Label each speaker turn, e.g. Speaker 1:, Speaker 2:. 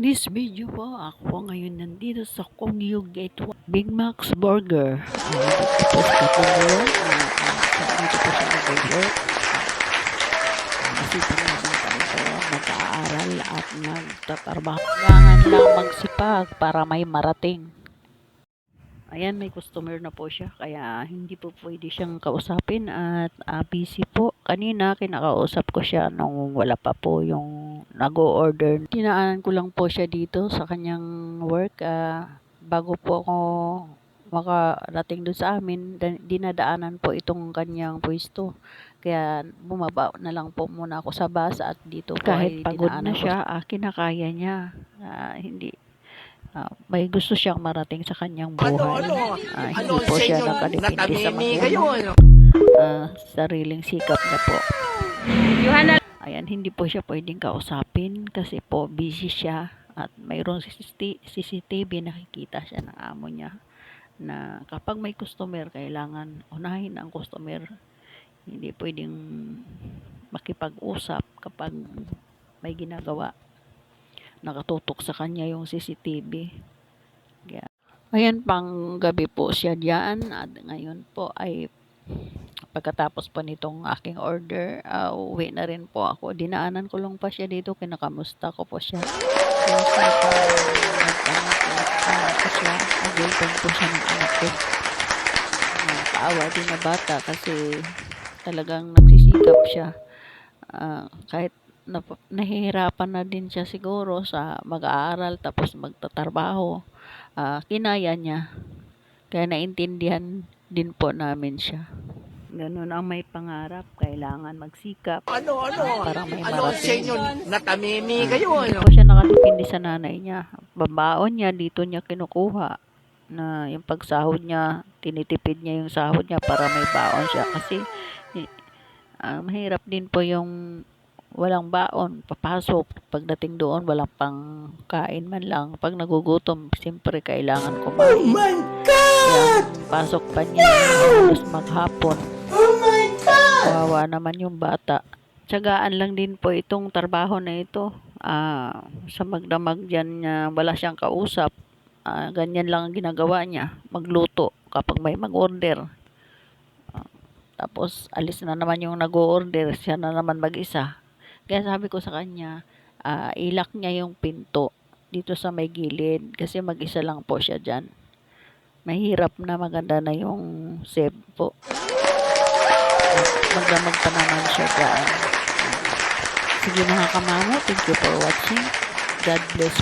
Speaker 1: this video po, ako ngayon nandito sa Kongyo Gate 1, Big Mac's Burger. Mag-aaral at nagtatrabaho. Kailangan lang magsipag para may marating. Ayan, may customer na po siya, kaya hindi po pwede siyang kausapin at ah, busy po. Kanina, kinakausap ko siya nung wala pa po yung nag-order. Tinaanan ko lang po siya dito sa kanyang work. ah, bago po ako makarating doon sa amin, dinadaanan po itong kanyang pwesto. Kaya bumaba na lang po muna ako sa bus at dito po
Speaker 2: Kahit
Speaker 1: ay
Speaker 2: pagod na siya,
Speaker 1: ah, kinakaya niya. Ah, hindi ah, may gusto siyang marating sa kanyang buhay.
Speaker 3: Ano, ano?
Speaker 1: Ah, hindi
Speaker 3: Ano
Speaker 1: po siya nakadepende sa
Speaker 3: ano?
Speaker 1: Ah, sariling sikap na po. Ayan, hindi po siya pwedeng kausapin kasi po busy siya at mayroong CCT CCTV nakikita siya ng amo niya na kapag may customer kailangan unahin ang customer hindi pwedeng makipag-usap kapag may ginagawa nakatutok sa kanya yung CCTV Kaya, ayan pang gabi po siya diyan at ngayon po ay pagkatapos po nitong aking order, uh, uwi na rin po ako. Dinaanan ko lang pa siya dito, kinakamusta ko po siya. Nagtanong po uh, po siya, agulpong po siya ng anak ko. Nakakaawa din na bata kasi talagang nagsisikap siya. Ah, kahit na, nahihirapan na din siya siguro sa mag-aaral tapos magtatrabaho. Ah, kinaya niya. Kaya naintindihan din po namin siya. Ganun ang may pangarap, kailangan magsikap
Speaker 3: Ano, ano?
Speaker 1: para may
Speaker 3: Ano sa
Speaker 1: marating.
Speaker 3: inyo? Natamimi kayo,
Speaker 1: Hindi
Speaker 3: ano?
Speaker 1: po siya nakatipindi sa nanay niya. Babaon niya, dito niya kinukuha. Na yung pagsahod niya, tinitipid niya yung sahod niya para may baon siya. Kasi eh, ah, mahirap din po yung walang baon, papasok. Pagdating doon, walang pang kain man lang. Pag nagugutom, siyempre kailangan kumain. Oh my God! pasok pa niya, halos maghapon. Oh my God! Kawawa naman yung bata. Tsagaan lang din po itong trabaho na ito. Ah, sa magdamag dyan niya, wala siyang kausap. Ah, ganyan lang ang ginagawa niya. Magluto kapag may mag-order. Ah, tapos, alis na naman yung nag-order. Siya na naman mag-isa. Kaya sabi ko sa kanya, ah, ilak niya yung pinto dito sa may gilid. Kasi mag-isa lang po siya dyan. Mahirap na maganda na yung save po. Magdamag pa naman siya dyan. Sige mga kamamo, thank you for watching. God bless